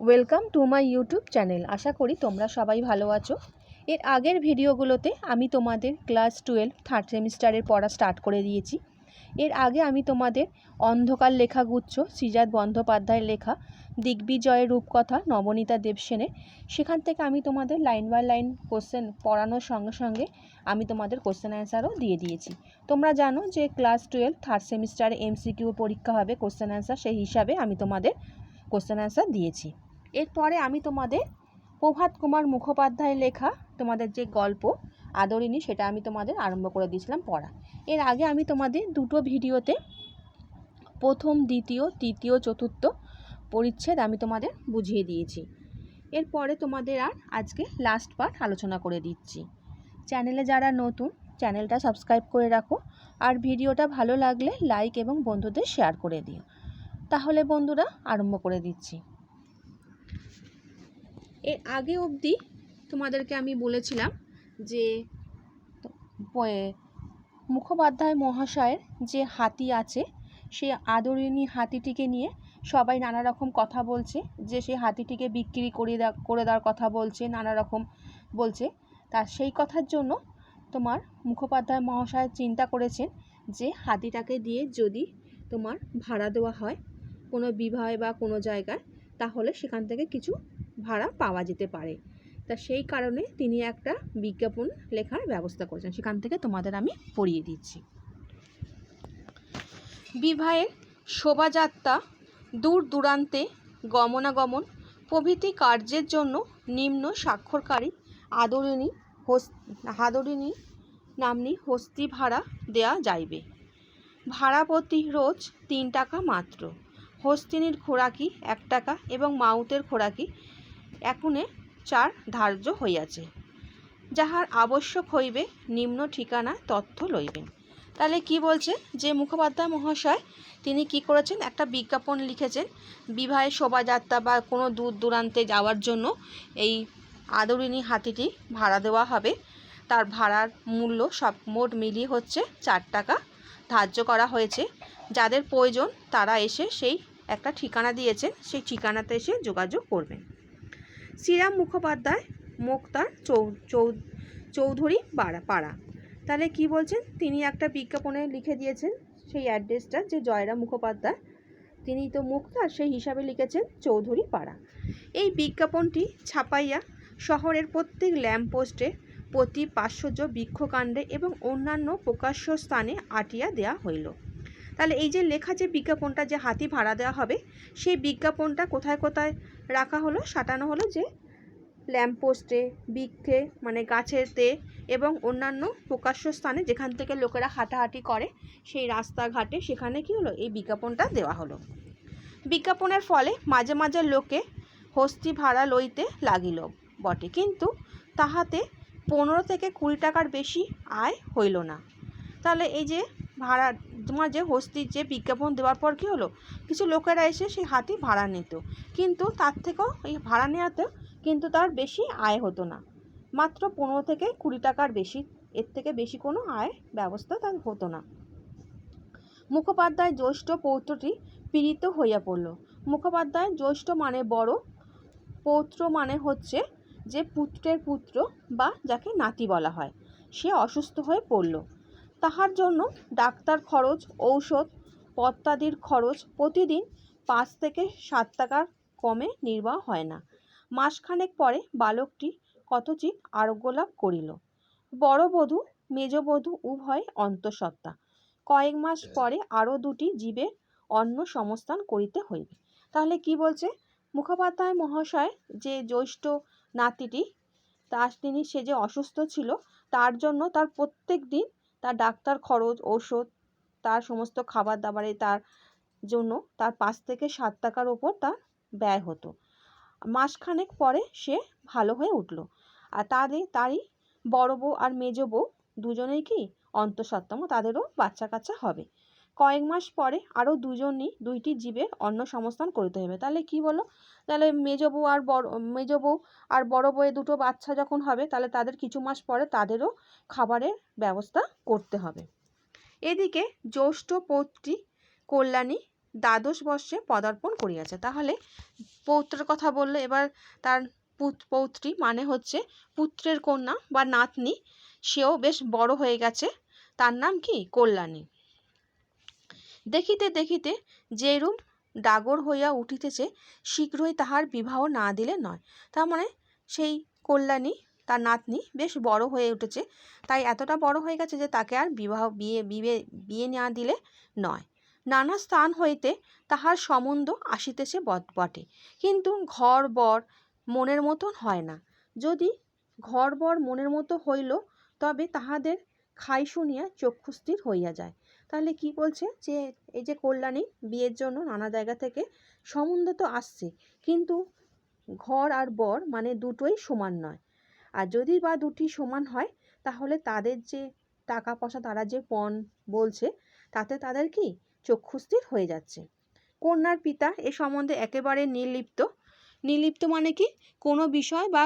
Welcome to my YouTube channel আশা করি তোমরা সবাই ভালো আছো। এর আগের ভিডিওগুলোতে আমি তোমাদের ক্লাস টুয়েলভ থার্ড সেমিস্টারের পড়া স্টার্ট করে দিয়েছি। এর আগে আমি তোমাদের অন্ধকার লেখাগুচ্ছ শ্রীজাত বন্দ্যোপাধ্যায়ের লেখা, দিগ্বিজয়ের রূপকথা, নবনীতা দেবসেনের, সেখান থেকে আমি তোমাদের লাইন বাই লাইন কোশ্চেন পড়ানোর সঙ্গে সঙ্গে আমি তোমাদের কোশ্চেন অ্যান্সারও দিয়ে দিয়েছি। তোমরা জানো যে ক্লাস টুয়েলভ থার্ড সেমিস্টারে এমসিকিউ পরীক্ষা হবে কোশ্চেন অ্যান্সার সেই হিসাবে আমি তোমাদের কোশ্চেন অ্যান্সার দিয়েছি। এরপরে আমি তোমাদের প্রভাত কুমার মুখোপাধ্যায়ের লেখা, তোমাদের যে গল্প আদরিনী সেটা আমি তোমাদের আরম্ভ করে দিয়েছিলাম পড়া। এর আগে আমি তোমাদের দুটো ভিডিওতে প্রথম, দ্বিতীয়, তৃতীয়, চতুর্থ পরিচ্ছেদ আমি তোমাদের বুঝিয়ে দিয়েছি। এরপরে তোমাদের আর আজকে লাস্ট পার্ট আলোচনা করে দিচ্ছি। চ্যানেলে যারা নতুন, চ্যানেলটা সাবস্ক্রাইব করে রাখো আর ভিডিওটা ভালো লাগলে লাইক এবং বন্ধুদের শেয়ার করে দিও। তাহলে বন্ধুরা, আরম্ভ করে দিচ্ছি। এর আগে অবধি তোমাদেরকে আমি বলেছিলাম যে মুখোপাধ্যায় মহাশয়ের যে হাতি আছে, সে আদরিনী হাতিটিকে নিয়ে সবাই নানা রকম কথা বলছে, যে সেই হাতিটিকে বিক্রি করে করে দেওয়ার কথা বলছে নানা রকম বলছে। তা সেই কথার জন্য তোমার মুখোপাধ্যায় মহাশয় চিন্তা করেছেন যে হাতিটাকে দিয়ে যদি তোমার ভাড়া দেওয়া হয় কোনো বিবাহে বা কোনো জায়গায়, তাহলে সেখান থেকে কিছু ভাড়া পাওয়া যেতে পারে। তা সেই কারণে তিনি একটা বিজ্ঞাপন লেখার ব্যবস্থা করেছেন। সেখান থেকে তোমাদের আমি পড়িয়ে দিচ্ছি। বিবাহের শোভাযাত্রা দূর দূরান্তে গমনাগমন প্রভৃতি কার্যের জন্য নিম্ন স্বাক্ষরকারী আদরিণী হস, আদরিণী নাম্নী হস্তি ভাড়া দেয়া যাইবে। ভাড়া প্রতি রোজ তিন টাকা মাত্র। হস্তিনীর খোরাকি এক টাকা এবং মাউতের খোরাকি একুনে চার ধার্য হইয়াছে। যাহার আবশ্যক হইবে, নিম্ন ঠিকানা তথ্য লইবেন তাহলে কি বলছে? যে মুখোপাধ্যায় মহাশয়, তিনি কি করেছেন? একটা বিজ্ঞাপন লিখেছেন বিবাহের শোভাযাত্রা বা কোনো দূর দূরান্তে যাওয়ার জন্য এই আদরিনী হাতিটি ভাড়া দেওয়া হবে। তার ভাড়ার মূল্য সব মোট মিলিয়ে হচ্ছে চার টাকা ধার্য করা হয়েছে। যাদের প্রয়োজন, তারা এসে সেই একটা ঠিকানা দিয়েছেন, সেই ঠিকানাতে এসে যোগাযোগ করবেন। শ্রীরাম মুখোপাধ্যায়, মোক্তার চৌ চৌ, চৌধুরী পাড়া পাড়া। তাহলে কি বলছেন? তিনি একটা বিজ্ঞাপনে লিখে দিয়েছেন সেই অ্যাড্রেসটা যে জয়রাম মুখোপাধ্যায়। তিনি তো মুক্তার, সেই হিসাবে লিখেছেন চৌধুরী পাড়া। এই বিজ্ঞাপনটি ছাপাইয়া শহরের প্রত্যেক ল্যাম্পপোস্টে প্রতি পার্শ্বজ বৃক্ষকাণ্ডে এবং অন্যান্য প্রকাশ্য স্থানে আটিয়া দেয়া হইল। তাহলে এই যে লেখা যে বিজ্ঞাপনটা যে হাতি ভাড়া দেওয়া হবে, সেই বিজ্ঞাপনটা কোথায় কোথায় রাখা হলো, সাঁটানো হলো যে ল্যাম্পপোস্টে বৃক্ষে মানে গাছেতে এবং অন্যান্য প্রকাশ্য স্থানে যেখান থেকে লোকেরা হাঁটাহাঁটি করে, সেই রাস্তাঘাটে সেখানে কি হলো? এই বিজ্ঞাপনটা দেওয়া হলো। বিজ্ঞাপনের ফলে মাঝে মাঝে লোকে হস্তি ভাড়া লইতে লাগিল বটে। কিন্তু তাহাতে পনেরো থেকে কুড়ি টাকার বেশি আয় হইল না। তাহলে এই যে ভাড়া, তোমার যে হস্তির যে বিজ্ঞাপন দেওয়ার পর কী হলো? কিছু লোকেরা এসে সেই হাতি ভাড়া নিত। কিন্তু তার থেকেও এই ভাড়া নেওয়াতেও কিন্তু তার বেশি আয় হতো না। মাত্র পনেরো থেকে কুড়ি টাকার বেশি, এর থেকে বেশি কোনো আয় ব্যবস্থা তার হতো না। মুখোপাধ্যায় জ্যৈষ্ঠ পৌত্রটি পীড়িত হইয়া পড়ল। মুখোপাধ্যায় জ্যৈষ্ঠ মানে বড়, পৌত্র মানে হচ্ছে যে পুত্রের পুত্র বা যাকে নাতি বলা হয়। সে অসুস্থ হয়ে পড়ল। তাহার জন্য ডাক্তার খরচ, ঔষধ, পত্তাদির খরচ প্রতিদিন পাঁচ থেকে সাত টাকার কমে নির্বাহ হয় না। মাসখানেক পরে বালকটি কতচিৎ আরোগ্য লাভ করিল। বড় বধূ মেজবধূ উভয় অন্তঃসত্ত্বা। কয়েক মাস পরে আরও দুটি জীবের অন্য সংস্থান করিতে হইবে। তাহলে কি বলছে? মুখোপাধ্যায় মহাশয় যে জ্যৈষ্ঠ নাতিটি, তার তিনি সে যে অসুস্থ ছিল, তার জন্য তার প্রত্যেক দিন তার ডাক্তার খরচ, ঔষধ, তার সমস্ত খাবার দাবারে তার জন্য তার পাঁচ থেকে সাত টাকার ওপর তার ব্যয় হতো। মাসখানেক পরে সে ভালো হয়ে উঠল। আর তাদের তারই বড় বউ আর মেজ বউ দুজনেই কি অন্তঃসত্ত্বা তাদেরও বাচ্চা কাচ্চা হবে। কয়েক মাস পরে আরও দুজনই, দুইটি জীবের অন্ন সংস্থান করতে হবে তাহলে কি বলো? তাহলে মেজ বউ আর বড়, মেজ বউ আর বড় বউয়ের দুটো বাচ্চা যখন হবে, তাহলে তাদের কিছু মাস পরে তাদেরও খাবারের ব্যবস্থা করতে হবে। এদিকে জ্যৈষ্ঠ পৌত্রী কল্যাণী দ্বাদশ বর্ষে পদার্পণ করিয়াছে। তাহলে পৌত্রের কথা বললে এবার তার পুত- পৌত্রী মানে হচ্ছে পুত্রের কন্যা বা নাতনি, সেও বেশ বড় হয়ে গেছে। তার নাম কি? কল্যাণী। দেখিতে দেখিতে যেরূপ ডাগর হইয়া উঠিতেছে, শীঘ্রই তাহার বিবাহ না দিলে নয়। তার মানে সেই কল্যাণী, তার নাতনি বেশ বড় হয়ে উঠেছে। তাই এতটা বড় হয়ে গেছে যে তাকে আর বিবাহ বিয়ে বিয়ে বিয়ে না দিলে নয়। নানা স্থান হইতে তাহার সম্বন্ধ আসিতেছে বট- বটে। কিন্তু ঘর, বর মনের মতন হয় না। যদি ঘর, বর মনের মতো হইল, তবে তাহাদের খাই শুনিয়া চক্ষুস্থির হইয়া যায়। তাহলে কি বলছে? যে এই যে কল্যাণী বিয়ের জন্য নানা জায়গা থেকে সম্বন্ধ তো আসছে, কিন্তু ঘর আর বর মানে দুটোই সমান নয়। আর যদি বা দুটি সমান হয়, তাহলে তাদের যে টাকা পয়সা তারা যে পণ বলছে, তাতে তাদের কি চক্ষুস্থির হয়ে যাচ্ছে? কন্যার পিতা এ সম্বন্ধে একেবারে নির্লিপ্ত। নির্লিপ্ত মানে কি? কোনো বিষয় বা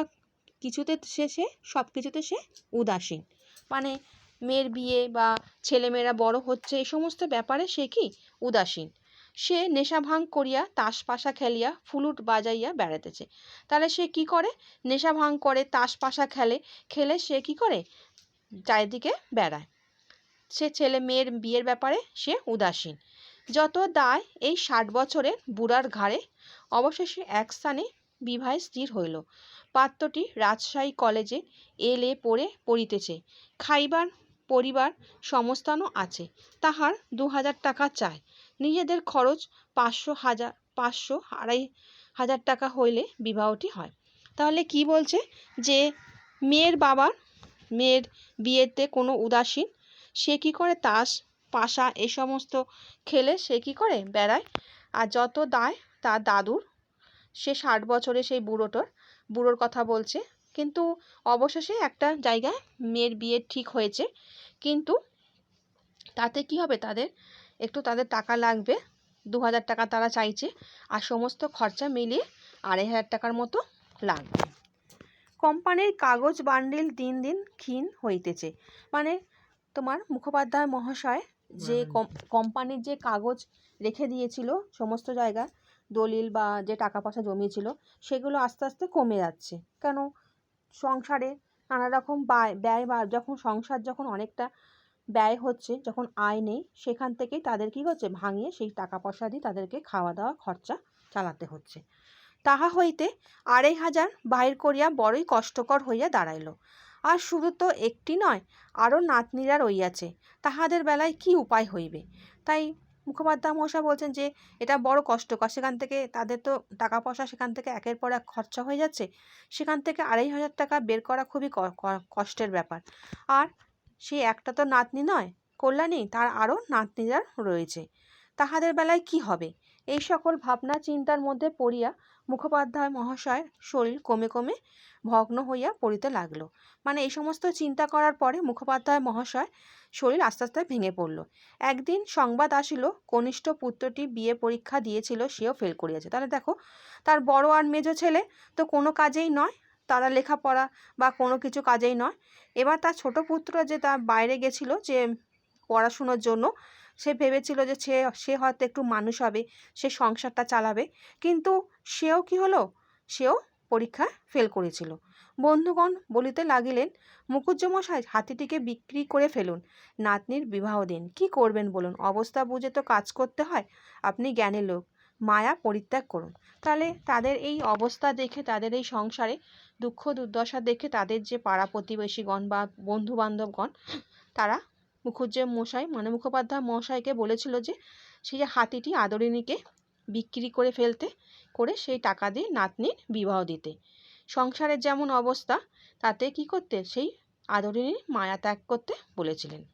কিছুতে সে সে সব কিছুতে সে উদাসীন। মানে মেয়ের বিয়ে বা ছেলেমেয়েরা বড় হচ্ছে, এই সমস্ত ব্যাপারে সে কি উদাসীন? সে নেশা ভাঙ করিয়া তাস পাশা খেলিয়া ফুলুট বাজাইয়া বেড়াতেছে তাহলে সে কি করে? নেশা ভাঙ করে, তাস পাশা খেলে খেলে সে কি করে? চারিদিকে বেড়ায়। সে ছেলে মেয়ের বিয়ের ব্যাপারে সে উদাসীন। যত দায় এই ষাট বছরের বুড়ার ঘাড়ে, অবশেষে এক স্থানে বিবাহে স্থির হইল। পাত্রটি রাজশাহী কলেজে এল পড়ে পড়িতেছে। খাইবার পরিবার সমস্থানও আছে। তাহার দু হাজার টাকা চায়। নিজেদের খরচ পাঁচশো হাজার, পাঁচশো আড়াই হাজার টাকা হইলে বিবাহটি হয়। তাহলে কি বলছে? যে মেয়ের বাবার, মেয়ের বিয়েতে কোনো উদাসীন, সে কি করে তাস, পাশা এই সমস্ত খেলে সে কি করে বেড়ায়? আর যত দায় তার দাদুর। সে ষাট বছরে সেই বুড়োটার। বুড়োর কথা বলছে। কিন্তু অবশেষে একটা জায়গায় মেয়ের বিয়ে ঠিক হয়েছে। কিন্তু তাতে কি হবে? তাদের একটু তাদের টাকা লাগবে। দু হাজার টাকা তারা চাইছে। আর সমস্ত খরচা মিলিয়ে আড়াই হাজার টাকার মতো লাগবে। কোম্পানির কাগজ বান্ডিল দিন দিন ক্ষীণ হইতেছে। মানে তোমার মুখোপাধ্যায় মহাশয় যে কম- কোম্পানির যে কাগজ রেখে দিয়েছিল সমস্ত জায়গা দলিল বা যে টাকা পয়সা জমিয়েছিল সেগুলো আস্তে আস্তে কমে যাচ্ছে। কেন? সংসারে নানা রকম ব্যয় বা যখন সংসার যখন অনেকটা ব্যয় হচ্ছে, যখন আয় নেই, সেখান থেকেই তাদের কী হচ্ছে? ভাঙিয়ে সেই টাকা পয়সা দিয়ে তাদেরকে খাওয়া দাওয়া খরচা চালাতে হচ্ছে। তাহা হইতে আড়াই হাজার বাহির করিয়া বড়ই কষ্টকর হইয়া দাঁড়াইল। আর শুধু তো একটি নয়, আরও নাতনিরা রইয়াছে তাহাদের বেলায় কি উপায় হইবে? তাই মুখোপাধ্যায় মশাই বলছেন যে, এটা বড় কষ্টকর সেখান থেকে তাদের তো টাকা পয়সা সেখান থেকে একের পর এক খরচা হয়ে যাচ্ছে। সেখান থেকে আড়াই হাজার টাকা বের করা খুবই কষ্টের ব্যাপার। আর সে একটা তো নাতনি নয়, কল্যাণী, তার আরও নাতনিরা রয়েছে। তাহাদের বেলায় কি হবে? এই সকল ভাবনা চিন্তার মধ্যে পড়িয়া মুখোপাধ্যায় মহাশয়ের শরীর কমে কমে ভগ্ন হইয়া পড়িতে লাগল। মানে এই সমস্ত চিন্তা করার পরে মুখোপাধ্যায় মহাশয় শরীর আস্তে আস্তে ভেঙে পড়ল। একদিন সংবাদ আসিল, কনিষ্ঠ পুত্রটি বিয়ে পরীক্ষা দিয়েছিল, সেও ফেল করিয়াছে। তাহলে দেখো, তার বড় আর মেজো ছেলে তো কোনো কাজেই নয়, তারা লেখাপড়া বা কোনো কিছু কাজেই নয়। এবার তার ছোট পুত্র যে তার বাইরে গেছিল যে পড়াশুনোর জন্য সে ভেবেছিল যে সে সে হয়তো একটু মানুষ হবে, সে সংসারটা চালাবে। কিন্তু সেও কি হলো? সেও পরীক্ষা ফেল করেছিল। বন্ধুগণ বলিতে লাগিলেন, মুকুজ্জমশাই, হাতিটিকে বিক্রি করে ফেলুন। নাতনির বিবাহ দিন। কি করবেন বলুন? অবস্থা বুঝে তো কাজ করতে হয়। আপনি জ্ঞানী লোক। মায়া পরিত্যাগ করুন। তাহলে তাদের এই অবস্থা দেখে, তাদের এই সংসারে দুঃখ দুর্দশা দেখে তাদের যে পাড়া প্রতিবেশীগণ বা বন্ধু বান্ধবগণ তারা মুখুজ্জে মশাই মানে মুখোপাধ্যায় মশাইকে বলেছিল যে, সেই যে হাতিটি আদরিণীকে বিক্রি করে ফেলতে, করে সেই টাকা দিয়ে নাতনির বিবাহ দিতে। সংসারের যেমন অবস্থা, তাতে কি করতে? সেই আদরিণীর মায়া ত্যাগ করতে বলেছিলেন।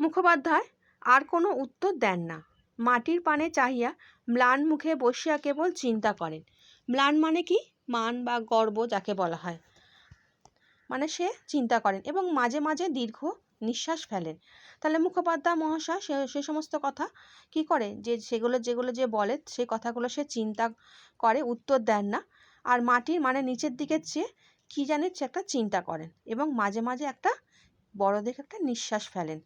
মুখোপাধ্যায় আর কোনো উত্তর দেন না। মাটির পানে চাহিয়া ম্লান মুখে বসিয়া কেবল চিন্তা করেন। ম্লান মানে কি? মান বা গর্ব যাকে বলা হয়। মানে সে চিন্তা করেন এবং মাঝে মাঝে দীর্ঘ নিঃশ্বাস ফেলেন। তাহলে মুখোপাধ্যায়, মহাশয় সে সে সমস্ত কথা কি করে? যে, সেগুলো, যেগুলো যে বলে সেই কথাগুলো সে চিন্তা করে, উত্তর দেন না। আর মাটির মানে নিচের দিকে চেয়ে কী জানি সে একটা চিন্তা করেন এবং মাঝে মাঝে একটা বড় দেখে একটা নিঃশ্বাস ফেলেন।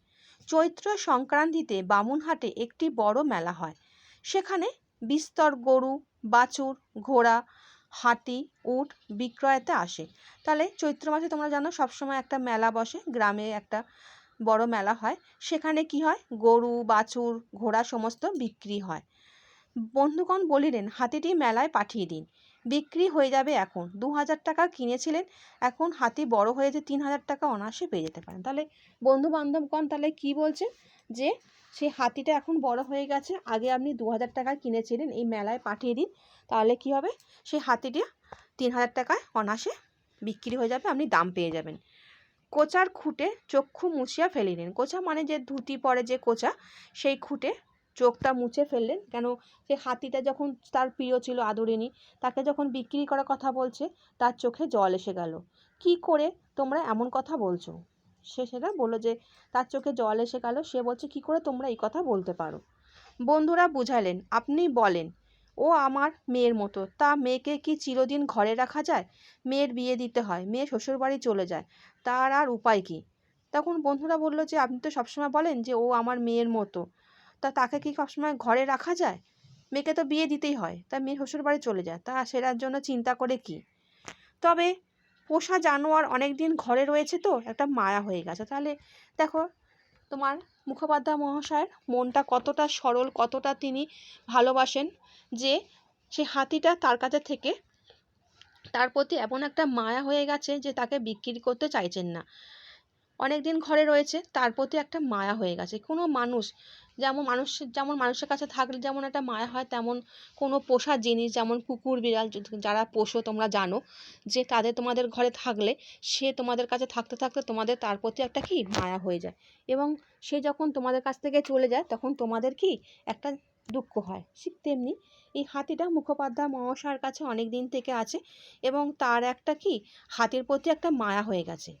চৈত্র সংক্রান্তিতে বামুনহাটে একটি বড় মেলা হয়। সেখানে বিস্তর গরু, বাছুর, ঘোড়া হাতি, উট বিক্রয়তে আসে। তাহলে চৈত্র মাসে তোমরা জানো সবসময় একটা মেলা বসে, গ্রামে একটা বড় মেলা হয়। সেখানে কি হয়? গরু, বাছুর, ঘোড়া সমস্ত বিক্রি হয়। বন্ধুগণ বলিলেন, হাতিটি মেলায় পাঠিয়ে দিন। বিক্রি হয়ে যাবে এখন। দু হাজার টাকা কিনেছিলেন, এখন হাতি বড় হয়েছে, তিন হাজার টাকা অনায়াসে পেয়ে যেতে পারেন। তাহলে বন্ধু বান্ধবগণ তাহলে কি বলছে? যে সেই হাতিটা এখন বড় হয়ে গেছে, আগে আপনি দু হাজার টাকায় কিনেছিলেন, এই মেলায় পাঠিয়ে দিন। তাহলে কি হবে? সেই হাতিটা তিন হাজার টাকায় অনায়াসে বিক্রি হয়ে যাবে, আপনি দাম পেয়ে যাবেন। কোচার খুঁটে চক্ষু মুছিয়া ফেলিলেন। কোচা মানে যে ধুতি পরে যে কোচা, সেই খুঁটে চোখটা মুছে ফেললেন। কেন? সে হাতিটা যখন তার প্রিয় ছিল আদরিনী, তাকে যখন বিক্রি করার কথা বলছে, তার চোখে জল এসে গেল। কি করে তোমরা এমন কথা বলছো? সে সেটা বলল যে, তার চোখে জল এসে গেল। সে বলছে, কি করে তোমরা এই কথা বলতে পারো? বন্ধুরা বুঝালেন, আপনি বলেন ও আমার মেয়ের মতো। তা মেয়েকে কি চিরদিন ঘরে রাখা যায়? মেয়ের বিয়ে দিতে হয়, মেয়ে শ্বশুরবাড়ি চলে যায়, তার আর উপায় কি? তখন বন্ধুরা বলল যে, আপনি তো সবসময় বলেন যে, ও আমার মেয়ের মতো। তা তাকে কি সবসময় ঘরে রাখা যায়? মেয়েকে তো বিয়ে দিতেই হয়, তা মেয়ে শ্বশুরবাড়ি চলে যায়, তা সেটার জন্য চিন্তা করে কি? তবে পোষা জানোয়ার অনেক দিন ঘরে রয়েছে তো, একটা মায়া হয়ে গেছে। তাহলে দেখো, তোমার মুখোপাধ্যায় মহাশয়ের মনটা কতটা সরল, কতটা তিনি ভালোবাসেন যে সে হাতিটা তার কাছে থেকে তার প্রতি এমন একটা মায়া হয়ে গেছে যে তাকে বিক্রি করতে চাইছেন না। অনেক দিন ঘরে রয়েছে, তার প্রতি একটা মায়া হয়ে গেছে। কোনো মানুষ যেমন মানুষ, যেমন মানুষের কাছে থাকলে যেমন একটা মায়া হয়, তেমন কোনো পোষা জিনিস যেমন কুকুর, বিড়াল যারা পোষো তোমরা জানো, যে তাদের তোমাদের ঘরে থাকলে সে তোমাদের কাছে থাকতে থাকতে তোমাদের তার প্রতি একটা কি মায়া হয়ে যায়। এবং সে যখন তোমাদের কাছ থেকে চলে যায়, তখন তোমাদের কি একটা দুঃখ হয়। ঠিক তেমনি এই হাতিটা মুখোপাধ্যায় মহাশয়ের কাছে অনেক দিন থেকে আছে এবং তার একটা কি হাতির প্রতি একটা মায়া হয়ে গেছে।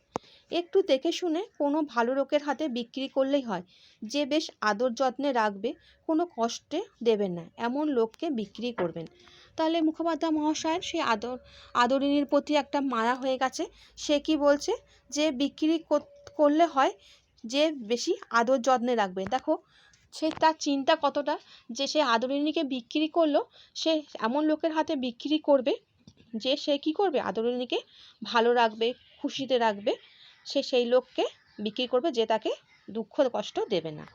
একটু দেখে শুনে কোনো ভালো লোকের হাতে বিক্রি করলেই হয়। যে বেশ আদর যত্নে রাখবে, কোনো কষ্টে দেবেন না, এমন লোককে বিক্রি করবেন। তাহলে মুখোপাধ্যায় মহাশয়ের সেই আদর, আদরিনীর প্রতি একটা মায়া হয়ে গেছে। সে কি বলছে? যে বিক্রি করলে হয়, যে বেশি আদর যত্নে রাখবে। দেখো সে তার চিন্তা কতটা? যে সে আদরিনীকে বিক্রি করল, সে এমন লোকের হাতে বিক্রি করবে যে সে কি করবে? আদরিনীকে ভালো রাখবে, খুশিতে রাখবে, সে সেই লোককে বিক্রি করবে যে তাকে দুঃখ, কষ্ট দেবে না।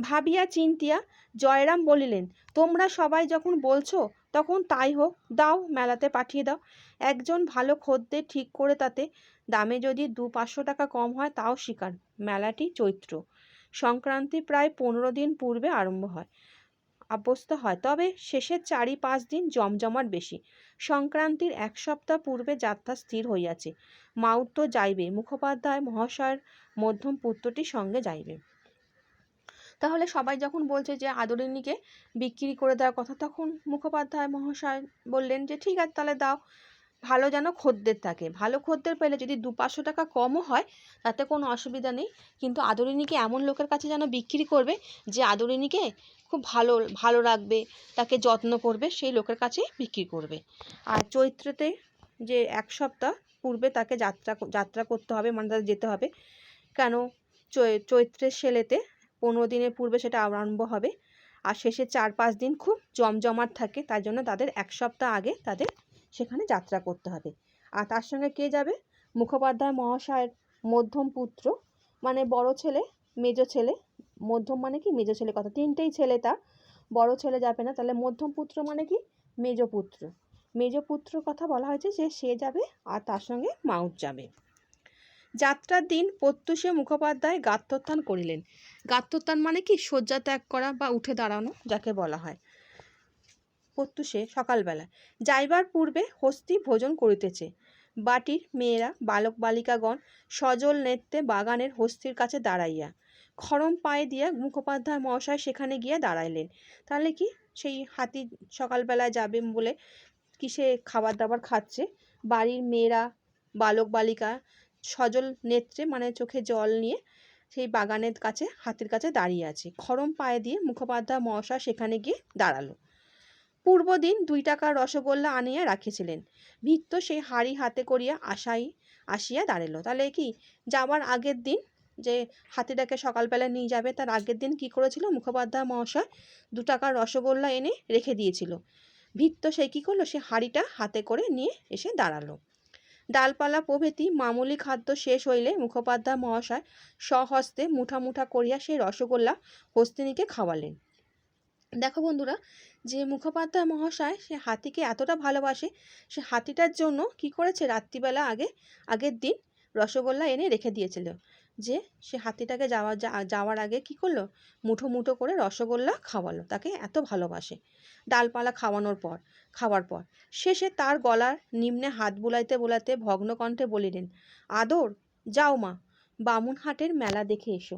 ভাবিয়া চিন্তিয়া জয়রাম বলিলেন, তোমরা সবাই যখন বলছো, তখন তাই হোক, দাও, মেলাতে পাঠিয়ে দাও। একজন ভালো খদ্দের ঠিক করে তাতে দামে যদি দু পাঁচশো টাকা কম হয়, তাও স্বীকার মেলাটি চৈত্র। সংক্রান্তি প্রায় পনেরো দিন পূর্বে আরম্ভ হয়। অভ্যস্ত হয়। তবে শেষের চারি পাঁচ দিন জমজমাট বেশি। সংক্রান্তির এক সপ্তাহ পূর্বে যাত্রা স্থির হইয়াছে। মাউত যাইবে। মুখোপাধ্যায় মহাশয়ের মধ্যম পুত্রটি সঙ্গে যাইবে। তাহলে সবাই যখন বলছে যে আদরিনীকে বিক্রি করে দেওয়ার কথা, তখন মুখোপাধ্যায় মহাশয় বললেন যে, ঠিক আছে, তাহলে দাও। ভালো যেন খদ্দের থাকে। ভালো খদ্দের পেলে যদি দু পাঁচশো টাকা কমও হয়, তাতে কোনো অসুবিধা নেই। কিন্তু আদরিনীকে এমন লোকের কাছে যেন বিক্রি করবে, যে আদরিনীকে খুব ভালো ভালো রাখবে, তাকে যত্ন করবে, সেই লোকের কাছেই বিক্রি করবে। আর চৈত্রতে যে এক সপ্তাহ পূর্বে তাকে যাত্রা যাত্রা করতে হবে মানে তাদের যেতে হবে। কেন? চৈত্রের সেলেতে পনেরো দিনের পূর্বে সেটা আরম্ভ হবে। আর শেষে চার পাঁচ দিন খুব জমজমাট থাকে, তার জন্য তাদের এক সপ্তাহ আগে তাদের সেখানে যাত্রা করতে হবে। আর তার সঙ্গে কে যাবে? মুখোপাধ্যায় মহাশয়ের মধ্যম পুত্র মানে বড় ছেলে, মেজ ছেলে। মধ্যম মানে কি? মেজ ছেলে কথা। তিনটেই ছেলে তার। বড় ছেলে যাবে না, তাহলে মধ্যম পুত্র মানে কি? মেজ পুত্র। মেজ পুত্র কথা বলা হয়েছে যে সে যাবে আর তার সঙ্গে মাউট যাবে। যাত্রার দিন প্রত্যুষে মুখোপাধ্যায় গাত্রোত্থান করিলেন। গাত্রোত্থান মানে কি? শয্যা ত্যাগ করা বা উঠে দাঁড়ানো, যাকে বলা হয়। প্রত্যুষে সকালবেলা। যাইবার পূর্বে হস্তি ভোজন করিতেছে। বাটির মেয়েরা, বালক বালিকাগণ সজল নেত্রে বাগানের হস্তির কাছে দাঁড়াইয়া খরম পায়ে দিয়া মুখোপাধ্যায় মহাশয় সেখানে গিয়ে দাঁড়াইলেন। তাহলে কি সেই হাতি সকালবেলায় যাবেন বলে কিসে খাবার দাবার খাচ্ছে? বাড়ির মেয়েরা, বালক বালিকা সজল নেত্রে মানে চোখে জল নিয়ে সেই বাগানের কাছে, হাতির কাছে দাঁড়িয়ে আছে। খরম পায়ে দিয়ে মুখোপাধ্যায় মহাশয় সেখানে গিয়ে দাঁড়াল। পূর্বদিন দুই টাকার রসগোল্লা আনিয়া রাখিছিলেন। ভিত্ত সেই হাড়ি হাতে করিয়া আশাই, আসিয়া দাঁড়াল তাহলে কি যাওয়ার আগের দিন যে হাতিটাকে সকালবেলা নিয়ে যাবে, তার আগের দিন কি করেছিল? মুখোপাধ্যায় মহাশয় দু টাকার রসগোল্লা এনে রেখে দিয়েছিল। ভিত্ত সে কী করল? সে হাঁড়িটা হাতে করে নিয়ে এসে দাঁড়াল। ডালপালা প্রভৃতি মামুলি খাদ্য শেষ হইলে মুখোপাধ্যায় মহাশয় স্বহস্তে মুঠা মুঠা করিয়া সেই রসগোল্লা হস্তিনীকে খাওয়ালেন। দেখো বন্ধুরা যে মুখোপাধ্যায় মহাশয় সে হাতিকে এতটা ভালোবাসে, সে হাতিটার জন্য কি করেছে রাত্রিবেলা আগে, আগের দিন রসগোল্লা এনে রেখে দিয়েছিল? যে সে হাতিটাকে যাওয়া যাওয়ার আগে কি করল? মুঠো মুঠো করে রসগোল্লা খাওয়ালো, তাকে এত ভালোবাসে। ডালপালা খাওয়ানোর পর, খাওয়ার পর শেষে তার গলার নিম্নে হাত বুলাইতে বুলাতে ভগ্নকণ্ঠে বলিলেন, আদর, যাও মা, বামুনহাটের মেলা দেখে এসো।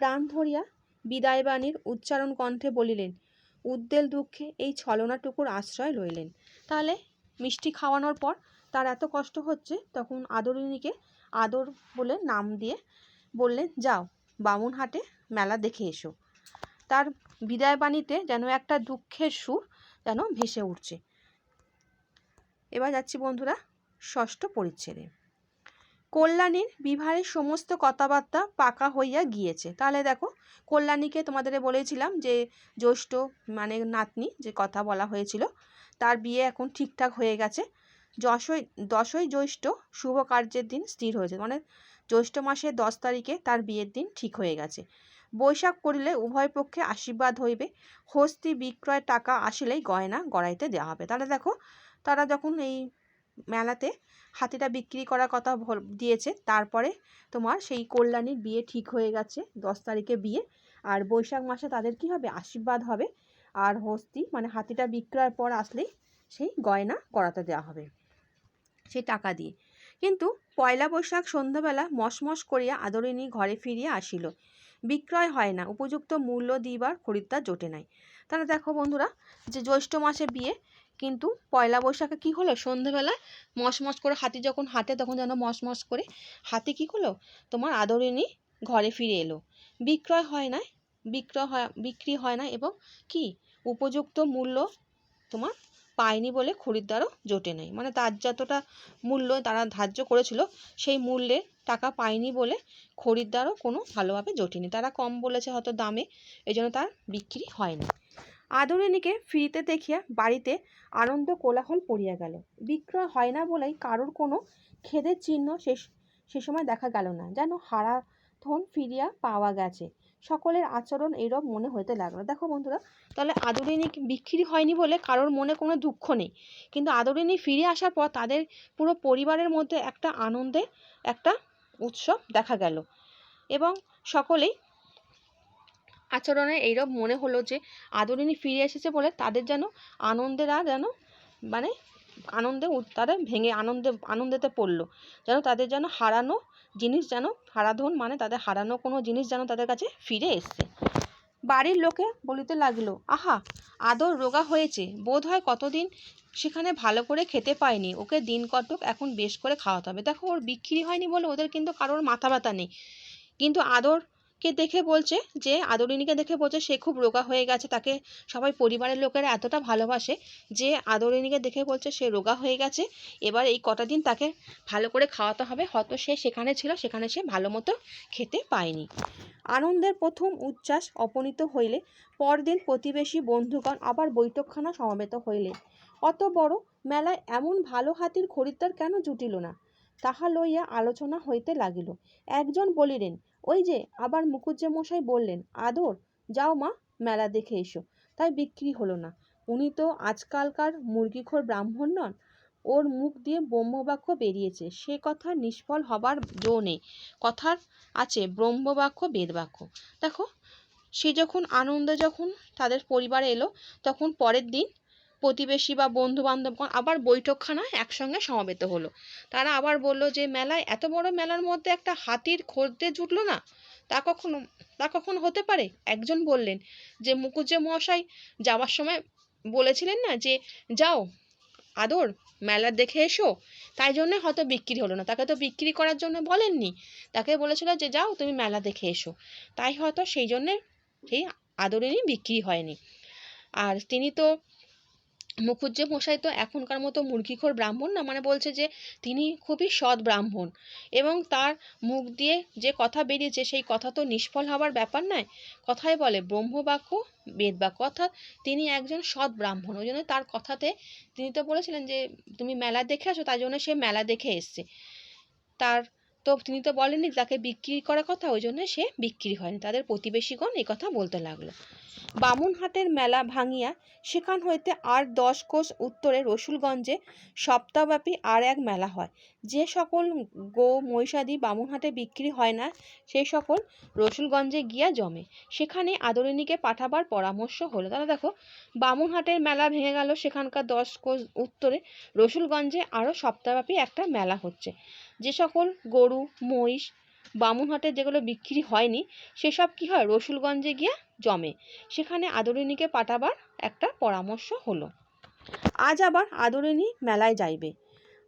প্রাণ ধরিয়া বিদায়বাণীর উচ্চারণ কণ্ঠে বলিলেন উদ্বেল দুঃখে এই ছলনাটুকুর আশ্রয় লইলেন। তাহলে মিষ্টি খাওয়ানোর পর তার এত কষ্ট হচ্ছে, তখন আদরিনীকে আদর বলে নাম দিয়ে বললেন, যাও, বামুনহাটে মেলা দেখে এসো। তার বিদায়বাণীতে যেন একটা দুঃখের সুর যেন ভেসে উঠছে। এবার যাচ্ছি বন্ধুরা, ষষ্ঠ পরিচ্ছেদে। কল্যাণীর বিবাহের সমস্ত কথাবার্তা পাকা হইয়া গিয়েছে। তাহলে দেখো, কল্যাণীকে তোমাদের বলেছিলাম যে, জ্যৈষ্ঠ মানে নাতনি যে কথা বলা হয়েছিল, তার বিয়ে এখন ঠিকঠাক হয়ে গেছে। যশই দশই জ্যৈষ্ঠ শুভ কার্যের দিন স্থির হয়েছে। মানে জ্যৈষ্ঠ মাসের দশ তারিখে তার বিয়ের দিন ঠিক হয়ে গেছে। বৈশাখ করিলে উভয় পক্ষে আশীর্বাদ হইবে। হস্তি বিক্রয় টাকা আসিলেই গয়না গড়াইতে দেওয়া হবে। তাহলে দেখো, তারা যখন এই মেলাতে হাতিটা বিক্রি করার কথা দিয়েছে। তারপরে তোমার সেই কল্যাণীর বিয়ে ঠিক হয়ে গেছে, দশ তারিখে বিয়ে। আর বৈশাখ মাসে তাদের কি হবে? আশীর্বাদ হবে। আর হস্তি মানে হাতিটা বিক্রয়ের পর আসলেই সেই গয়না করাতে দেওয়া হবে, সেই টাকা দিয়ে। কিন্তু পয়লা বৈশাখ সন্ধ্যাবেলা মশমশ করিয়া আদরিনী ঘরে ফিরিয়া আসিল। বিক্রয় হয় না, উপযুক্ত মূল্য দিবার খরিদ্দার জোটে নাই। তাহলে দেখো বন্ধুরা, যে জ্যৈষ্ঠ মাসে বিয়ে কিন্তু পয়লা বৈশাখে কি হলো? সন্ধ্যেবেলায় মশমশ করে হাতি যখন হাঁটে, তখন যেন মশমশ করে হাতি কি হলো তোমার আদরিনী ঘরে ফিরে এলো। বিক্রয় হয় না বিক্রয় হয়, বিক্রি হয় না এবং কি? উপযুক্ত মূল্য তোমার পায়নি বলে খরিদ্দারও জোটে নেই। মানে তার যতটা মূল্য তারা ধার্য করেছিল, সেই মূল্যের টাকা পায়নি বলে খরিদ্দারও কোনো ভালোভাবে জোটেনি। তারা কম বলেছে হয়তো দামে এই জন্য তার বিক্রি হয়নি আদরিনীকে ফিরিতে দেখিয়া বাড়িতে আনন্দ কোলাহল পড়িয়া গেল। বিক্রয় হয় না বলেই কারোর কোনো খেদের চিহ্ন সে সে সময় দেখা গেল না। যেন হারাধন ফিরিয়া পাওয়া গেছে। সকলের আচরণ এইরূপ মনে হইতে লাগল। দেখো বন্ধুরা, তাহলে আদরিনী বিক্রি হয়নি বলে কারোর মনে কোনো দুঃখ নেই। কিন্তু আদরিনী ফিরে আসার পর তাদের পুরো পরিবারের মধ্যে একটা আনন্দের একটা উৎসব দেখা গেল এবং সকলেই আচরণে এইরূপ মনে হলো যে আদরিনী ফিরে এসেছে বলে তাদের যেন আনন্দের আর যেন মানে আনন্দে তারা ভেঙে আনন্দে, আনন্দেতে পড়ল। যেন তাদের যেন হারানো জিনিস যেন, হারাধন মানে তাদের হারানো কোনো জিনিস যেন তাদের কাছে ফিরে এসছে। বাড়ির লোকে বলিতে লাগল, আহা, আদর রোগা হয়েছে। বোধ হয় কতদিন সেখানে ভালো করে খেতে পায়নি। ওকে দিন কতক এখন বেশ করে খাওয়াতে হবে। দেখো, ওর বিক্রি হয়নি বলে ওদের কিন্তু কারোর মাথা ব্যথা নেই। কিন্তু আদরকে দেখে বলছে, যে আদরিনীকে দেখে বলছে, সে খুব রোগা হয়ে গেছে, তাকে সবাই পরিবারের লোকেরা এতটা ভালোবাসে যে আদরিনীকে দেখে বলছে, সে রোগা হয়ে গেছে, এবার এই কটা দিন তাকে ভালো করে খাওয়াতে হবে, হয়তো সে সেখানে ছিল, সেখানে সে ভালো মতো খেতে পায়নি। আনন্দের প্রথম উচ্ছ্বাস অপনীত হইলে, পরদিন প্রতিবেশী বন্ধুগণ আবার বৈঠকখানা সমবেত হইলে। অত বড় মেলায় এমন ভালো হাতির খরিদ্দার কেন জুটিল না? তাহা লইয়া আলোচনা হইতে লাগিল। একজন বলিলেন ওই যে আবার মুখুজ্জে মশাই বললেন, আদর, যাও মা, মেলা দেখে এসো। তাই বিক্রি হলো না। উনি তো আজকালকার মুরগিখোর ব্রাহ্মণ নন, ওর মুখ দিয়ে ব্রহ্মবাক্য বেরিয়েছে। সে কথা নিষ্ফল হবার জো নেই। কথার আছে ব্রহ্মবাক্য, বেদবাক্য। দেখো, সে যখন আনন্দে যখন তাদের পরিবারে এলো, তখন পরের দিন প্রতিবেশী বা বন্ধু বান্ধবগণ আবার বৈঠকখানা একসঙ্গে সমবেত হলো। তারা আবার বলল যে, মেলায় এত বড় মেলার মধ্যে একটা হাতির খদ্দে জুটলো না, তা কখনো তা কখনো হতে পারে? একজন বললেন যে, মুকুজ্জে মহাশয় যাওয়ার সময় বলেছিলেন না যে, যাও, আদর, মেলা দেখে এসো। তাই জন্যে হয়তো বিক্রি হলো না। তাকে তো বিক্রি করার জন্য বলেননি। তাকে বলেছিল যে, যাও, তুমি মেলা দেখে এসো। তাই হয়তো সেই জন্যে সেই আদরিনী বিক্রি হয়নি। আর তিনি তো মুখুজ্জে মশাই তো এখনকার মতো মুরগিখোর ব্রাহ্মণ না? মানে বলছে যে তিনি খুবই সৎ ব্রাহ্মণ। এবং তার মুখ দিয়ে যে কথা বেরিয়েছে, সেই কথা তো নিষ্ফল হওয়ার ব্যাপার নয়। কথায় বলে, ব্রহ্মবাক্য, বেদবাক্য। অর্থাৎ তিনি একজন সৎ ব্রাহ্মণ। ওই জন্য তার কথাতে তিনি তো বলেছিলেন যে, তুমি মেলা দেখে আসো। তাই জন্য সে মেলা দেখে এসছে। তার তো তিনি তো বলেননি তাকে বিক্রি করার কথা, ওই জন্য সে বিক্রি হয়নি। তাদের প্রতিবেশীগণ এই কথা বলতে লাগল। বামুনহাটের মেলা ভাঙিয়া সেখান হইতে আর দশ কোষ উত্তরে রসুলগঞ্জে সপ্তাহব্যাপী আর এক মেলা হয়। যে সকল গো মহিষাদি বামুনহাটে বিক্রি হয় না সেই সকল রসুলগঞ্জে গিয়া জমে। সেখানে আদরিণীকে পাঠাবার পরামর্শ হলো। তাহলে দেখো, বামুনহাটের মেলা ভেঙে গেল, সেখানকার দশ কোষ উত্তরে রসুলগঞ্জে আরও সপ্তাহব্যাপী একটা মেলা হচ্ছে। যে সকল গরু, মহিষ, বামুনহাটে যেগুলো বিক্রি হয়নি, সেসব কি হয়? রসুলগঞ্জে গিয়ে জমে। সেখানে আদরিণীকে পাঠাবার একটা পরামর্শ হলো। আজ আবার আদরিণী মেলায় যাইবে।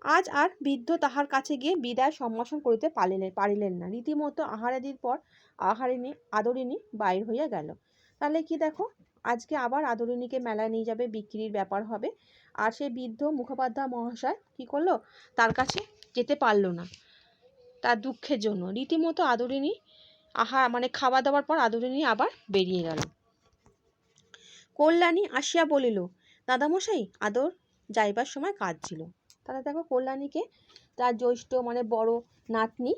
আজ আর বৃদ্ধ তাহার কাছে গিয়ে বিদায় সম্ভাষণ করিতে পারিলেন পারিলেন না। রীতিমতো আহারাদির পর আহারিণী, আদরিণী বাইর হইয়া গেল। তাহলে কি দেখো, আজকে আবার আদরিণীকে মেলায় নিয়ে যাবে, বিক্রির ব্যাপার হবে। আর সেই বৃদ্ধ মুখোপাধ্যায় মহাশয় কি করল? তার কাছে যেতে পারল না। তার দুঃখের জন্য। রীতিমতো আদরিণী আহা মানে খাওয়া দাওয়ার পর আদরিণী আবার বেরিয়ে গেল। কল্যাণী আসিয়া বলিল, দাদামশাই, আদর যাইবার সময় কাজ ছিল। তাহলে দেখো কল্যাণীকে, তার জ্যৈষ্ঠ মানে বড় নাতনি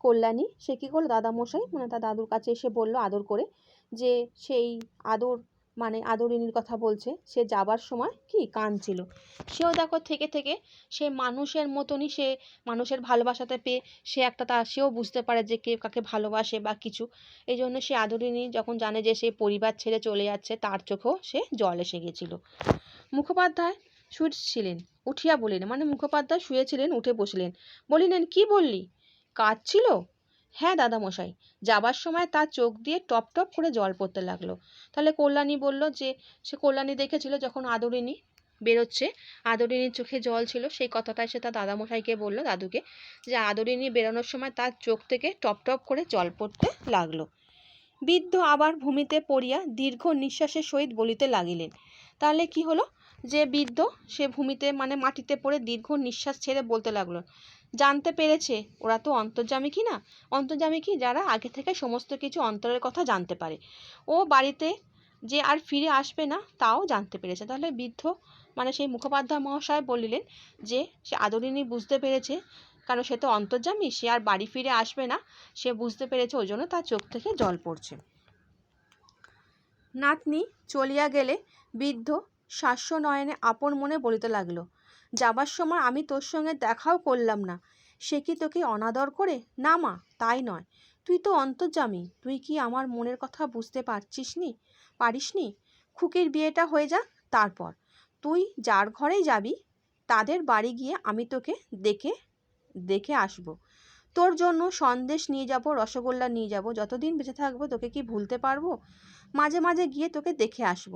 কল্যাণী, সে কী করল? দাদামশাই মানে তার দাদুর কাছে এসে বলল আদর করে যে, সেই আদর মানে আদরিনীর কথা বলছে, সে যাবার সময় কি কাঁদছিল সেও দেখো থেকে থেকে সে মানুষের মতনই সে মানুষের ভালোবাসাতে পেয়ে সে একটা তা, সেও বুঝতে পারে যে কে কাকে ভালোবাসে বা কিছু। এই জন্য সে আদরিনী যখন জানে যে সে পরিবার ছেড়ে চলে যাচ্ছে, তার চোখেও সে জল এসে গেছিল। মুখোপাধ্যায় শুয়েছিলেন, উঠিয়া বলিলেন মানে মুখোপাধ্যায় শুয়েছিলেন, উঠে বসলেন। বলিলেন, কি বললি? কাজ ছিল হ্যাঁ দাদামশাই। যাবার সময় তার চোখ দিয়ে টপ টপ করে জল পড়তে লাগল। তাহলে কল্যাণী বলল যে, সে কল্যাণী দেখেছিল যখন আদরিনী বেরোচ্ছে আদরিনীর চোখে জল ছিল, সেই কথাটাই সে তার দাদামশাইকে বলল, দাদুকে, যে আদরিনী বেরোনোর সময় তার চোখ থেকে টপ টপ করে জল পড়তে লাগল। বৃদ্ধ আবার ভূমিতে পড়িয়া দীর্ঘ নিঃশ্বাসের সহিত বলিতে লাগিলেন। তাহলে কি হলো? যে বৃদ্ধ সে ভূমিতে মানে মাটিতে পড়ে দীর্ঘ নিঃশ্বাস ছেড়ে বলতে লাগল। জানতে পেরেছে। ওরা তো অন্তর্যামী কি না? অন্তর্যামী কি? যারা আগে থেকে সমস্ত কিছু অন্তরের কথা জানতে পারে। ও বাড়িতে যে আর ফিরে আসবে না, তাও জানতে পেরেছে। তাহলে বৃদ্ধ মানে সেই মুখোপাধ্যায় মহাশয় বলিলেন যে, সে আদরিনী বুঝতে পেরেছে কারণ সে তো অন্তর্যামী, সে আর বাড়ি ফিরে আসবে না, সে বুঝতে পেরেছে, ওই জন্য তার চোখ থেকে জল পড়ছে। নাতনি চলিয়া গেলে বৃদ্ধ শাস্য নয়নে আপন মনে বলিতে লাগল যাবার সময় আমি তোর সঙ্গে দেখাও করলাম না। সে কি তোকে অনাদর করে? না মা, তাই নয়। তুই তো অন্তর্যামী, তুই কি আমার মনের কথা বুঝতে পারছিস নি পারিস নি খুকির বিয়েটা হয়ে যাক, তারপর। তুই যার ঘরেই যাবি, তাদের বাড়ি গিয়ে আমি তোকে দেখে দেখে আসব। তোর জন্য সন্দেশ নিয়ে যাব, রসগোল্লা নিয়ে যাব, যতদিন বেঁচে থাকব তোকে কি ভুলতে পারব? মাঝে মাঝে গিয়ে তোকে দেখে আসব।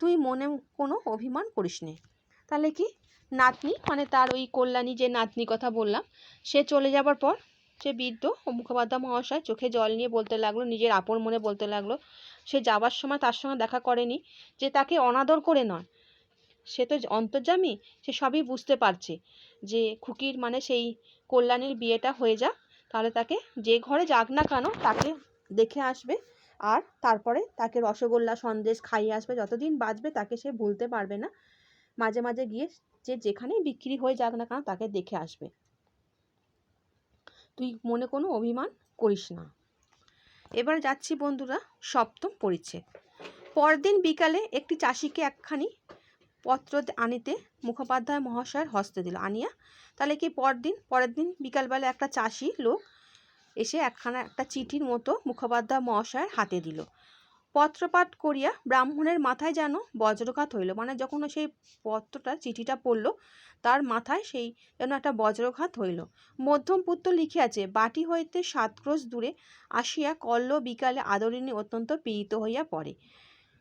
তুই মনে কোনো অভিমান করিস নে তাহলে কি? নাতনি মানে তার ওই কল্যাণী যে নাতনি কথা বললাম, সে চলে যাবার পর সে বৃদ্ধ মুখোপাধ্যায় মহাশয় চোখে জল নিয়ে বলতে লাগল, নিজের আপন মনে বলতে লাগল। সে যাবার সময় তার সঙ্গে দেখা করেনি, যে তাকে অনাদর করে নয়। সে তো অন্তর্যামী, সে সবই বুঝতে পারছে যে খুকির মানে সেই কল্যাণীর বিয়েটা হয়ে যাক, তাহলে তাকে যে ঘরে যাক না কেন, তাকে দেখে আসবে আর তারপরে তাকে রসগোল্লা সন্দেশ খাইয়ে আসবে। যতদিন বাঁচবে তাকে সে ভুলতে পারবে না। মাঝে মাঝে গিয়ে যে যেখানেই বিক্রি হয়ে যাক না কেন তাকে দেখে আসবে। তুই মনে কোনো অভিমান করিস না। এবার যাচ্ছি বন্ধুরা, সপ্তম পরিচ্ছেদ। পরদিন বিকালে একটি চাষিকে একখানি পত্র আনিতে মুখোপাধ্যায় মহাশয়ের হস্তে দিল। আনিয়া, তাহলে কি পরদিন, পরের দিন বিকালবেলা একটা চাষি লোক এসে একখানা একটা চিঠির মতো মুখোপাধ্যায় মহাশয়ের হাতে দিল। পত্রপাঠ করিয়া ব্রাহ্মণের মাথায় যেন বজ্রঘাত হইল। মানে যখন সেই পত্রটা, চিঠিটা পড়ল, তার মাথায় সেই যেন একটা বজ্রঘাত হইল। মধ্যম পুত্র লিখিয়াছে, বাটি হইতে সাত ক্রোশ দূরে আসিয়া কল্ল বিকালে আদরিণী অত্যন্ত পীড়িত হইয়া পড়ে।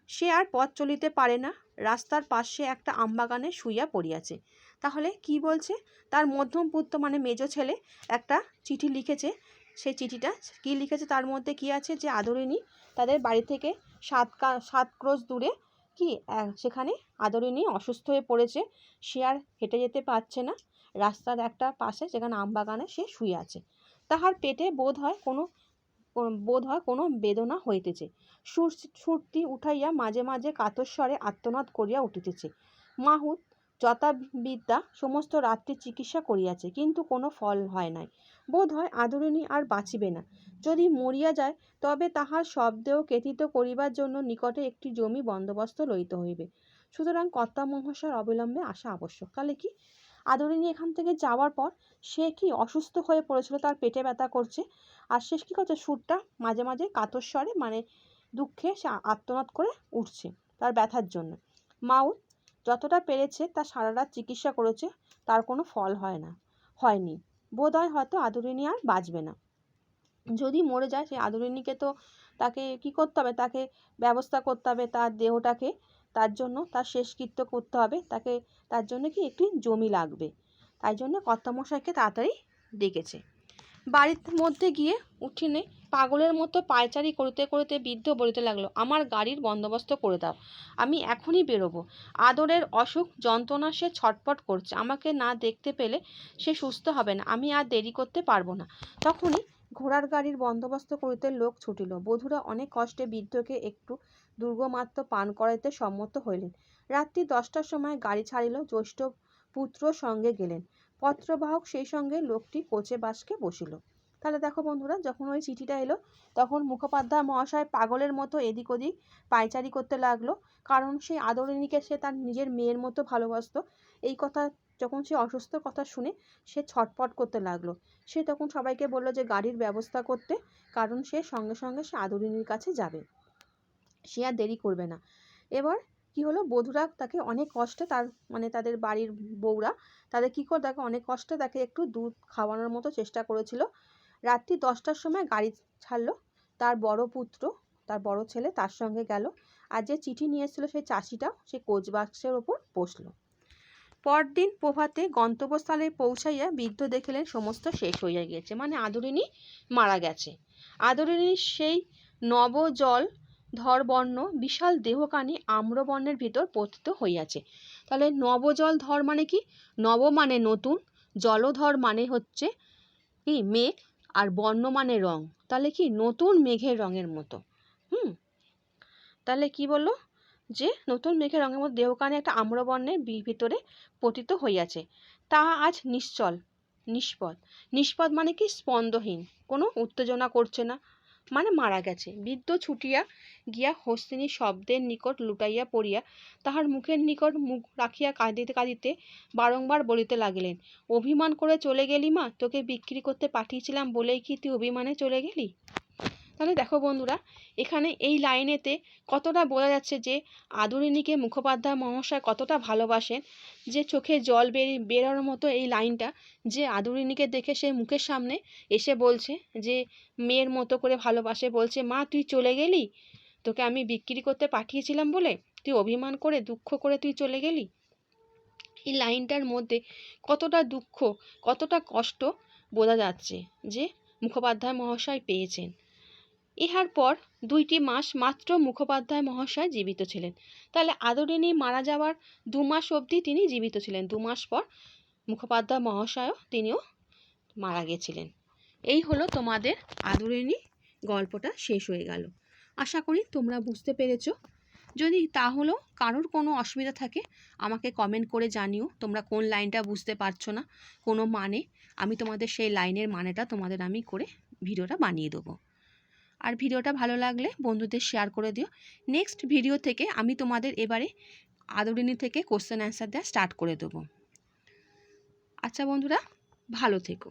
সে আর পথ চলিতে পারে না। রাস্তার পাশে একটা আমবাগানে শুইয়া পড়িয়াছে। তাহলে কি বলছে? তার মধ্যম পুত্র মানে মেজ ছেলে একটা চিঠি লিখেছে সেই চিঠিটা। কী লিখেছে তার মধ্যে কি আছে যে আদরিণী তাদের বাড়ি থেকে সাত কা, সাত ক্রোশ দূরে, কি? সেখানে আদরিনী অসুস্থ হয়ে পড়েছে, সে আর হেঁটে যেতে পারছে না। রাস্তার একটা পাশে যেখানে আমবাগানে সে শুয়ে আছে। তাহার পেটে বোধ হয় কোনো বোধ হয় কোনো বেদনা হইতেছে। সুর, সুরটি উঠাইয়া মাঝে মাঝে কাতস্বরে আত্মনাদ করিয়া উঠিতেছে। মাহুত যথাবিদ্যা সমস্ত রাত্রি চিকিৎসা করিয়াছে, কিন্তু কোনো ফল হয় নাই। বোধ হয় আদরিনী আর বাঁচিবে না। যদি মরিয়া যায়, তবে তাহার শবদেহ কেতিত করিবার জন্য নিকটে একটি জমি বন্দোবস্ত লইতে হইবে। সুতরাং কর্তা মহাশয়ের অবিলম্বে আসা আবশ্যক। তাহলে কি? আদরিনী এখান থেকে যাওয়ার পর সে কি অসুস্থ হয়ে পড়েছিল, তার পেটে ব্যথা করছে? আর শেষ কী করছে? সুরটা মাঝে মাঝে কাতস্বরে মানে দুঃখে সে আত্মনাদ করে উঠছে তার ব্যথার জন্য। মাউথ যতটা পেরেছে, তা সারা রাত চিকিৎসা করেছে, তার কোনো ফল হয় না, হয়নি। বোধ হয় হয়তো আদরিনী আর বাঁচবে না। যদি মরে যায়, সেই আদরিনীকে তো তাকে কি করতে হবে? তাকে ব্যবস্থা করতে হবে তার দেহটাকে। তার জন্য তার শেষকৃত্য করতে হবে। তাকে, তার জন্য কি একটি জমি লাগবে। তাই জন্য কর্তামশাইকে তাড়াতাড়ি ডেকেছে। বাড়ির মধ্যে গিয়ে উঠিনে পাগলের মতো পায়চারি করতে করতে বৃদ্ধ বলিতে লাগল, আমার গাড়ির বন্দোবস্ত করে দাও, আমি এখনই বেরোবো। আদরের অসুখ যন্ত্রণা সে ছটপট করছে, আমাকে না দেখতে পেলে সে সুস্থ হবে না, আমি আর দেরি করতে পারব না। তখনই ঘোড়ার গাড়ির বন্দোবস্ত করিতে লোক ছুটিল। বধূরা অনেক কষ্টে বৃদ্ধকে একটু দুর্গমাত্র পান করাইতে সম্মত হইলেন। রাত্রি দশটার সময় গাড়ি ছাড়িল, জ্যৈষ্ঠ পুত্র সঙ্গে গেলেন। পত্রবাহক সেই সঙ্গে লোকটি কোচে বাসকে বসিল। তাহলে দেখো বন্ধুরা, যখন ওই চিঠিটা এলো, তখন মুখোপাধ্যায় মহাশয় পাগলের মতো এদিক ওদিক পায়চারি করতে লাগল, কারণ সেই আদরিনীকে সে তার নিজের মেয়ের মতো ভালোবাসতো। এই কথা যখন সে অসুস্থ কথা শুনে সে ছটপট করতে লাগল। সে তখন সবাইকে বলল যে, গাড়ির ব্যবস্থা করতে, কারণ সে সঙ্গে সঙ্গে সে আদরিনীর কাছে যাবে। সে আর দেরি করবে না। এবার কি হলো? বধূরা তাকে অনেক কষ্টে তার মানে তাদের বাড়ির বউরা তাদের কী করে, তাকে অনেক কষ্টে তাকে একটু দুধ খাওয়ানোর মতো চেষ্টা করেছিল। রাত্রি দশটার সময় গাড়ি ছাড়লো, তার বড় পুত্র, তার বড় ছেলে তার সঙ্গে গেল আর যে চিঠি নিয়ে এসেছিল সেই চাষিটাও সে কোচ বাক্সের ওপর বসল। পরদিন প্রভাতে গন্তব্যস্থলে পৌঁছাইয়া বৃদ্ধ দেখিলেন সমস্ত শেষ হইয়া গিয়েছে মানে আদরিনী মারা গেছে। আদরিনীর সেই নবজল ধরবর্ণ বিশাল দেহকানি আম্রবর্ণের ভিতর পতিত হইয়াছে। তাহলে নবজল ধর মানে কি? নব মানে নতুন, জলধর মানে হচ্ছে কি? মেঘ, আর বর্ণ মানে রং। তাহলে কি? নতুন মেঘের রঙের মতো। হুম? তাহলে কি বলল? যে নতুন মেঘের রঙের মতো দেহকানে একটা আম্রবর্ণের ভিতরে পতিত হইয়াছে। তা আজ নিশ্চল, নিষ্পদ। নিষ্পদ মানে কি? স্পন্দহীন। কোনো উত্তেজনা করছে না। মানে মারা গেছে। বৃদ্ধ ছুটিয়া গিয়া হস্তিনী শব্দের নিকট লুটাইয়া পড়িয়া তাহার মুখের নিকট মুখ রাখিয়া কাঁদিতে কাঁদিতে বারংবার বলিতে লাগিলেন, অভিমান করে চলে গেলি মা? তোকে বিক্রি করতে পাঠিয়েছিলাম বলেই কি তুই অভিমানে চলে গেলি? তাহলে দেখো বন্ধুরা, এখানে এই লাইনেতে কতটা বোঝা যাচ্ছে যে আদরিনীকে মুখোপাধ্যায় মহাশয় কতটা ভালোবাসেন, যে চোখে জল বেরি, বেরোনোর মতো এই লাইনটা, যে আদরিনীকে দেখে সে মুখের সামনে এসে বলছে যে, মেয়ের মতো করে ভালোবাসে। বলছে, মা, তুই চলে গেলি? তোকে আমি বিক্রি করতে পাঠিয়েছিলাম বলে? তুই অভিমান করে, দুঃখ করে তুই চলে গেলি? এই লাইনটার মধ্যে কতটা দুঃখ, কতটা কষ্ট বোঝা যাচ্ছে যে মুখোপাধ্যায় মহাশয় পেয়েছেন। ইহার পর দুইটি মাস মাত্র মুখোপাধ্যায় মহাশয় জীবিত ছিলেন। তাহলে আদরিনী মারা যাওয়ার দু মাস অবধি তিনি জীবিত ছিলেন। দু মাস পর মুখোপাধ্যায় মহাশয়ও তিনিও মারা গেছিলেন। এই হলো তোমাদের আদরিনী গল্পটা শেষ হয়ে গেল। আশা করি তোমরা বুঝতে পেরেছ। যদি তাহলেও কারোর কোনো অসুবিধা থাকে, আমাকে কমেন্ট করে জানিও। তোমরা কোন লাইনটা বুঝতে পারছ না, কোনো মানে আমি তোমাদের সেই লাইনের মানেটা তোমাদের আমি করে ভিডিওটা বানিয়ে দেবো। আর ভিডিওটা ভালো লাগলে বন্ধুদের শেয়ার করে দিও। নেক্সট ভিডিও থেকে আমি তোমাদের এবারে আদরিনী থেকে কোশ্চেন অ্যান্সার দেওয়া স্টার্ট করে দেবো। আচ্ছা বন্ধুরা, ভালো থেকো।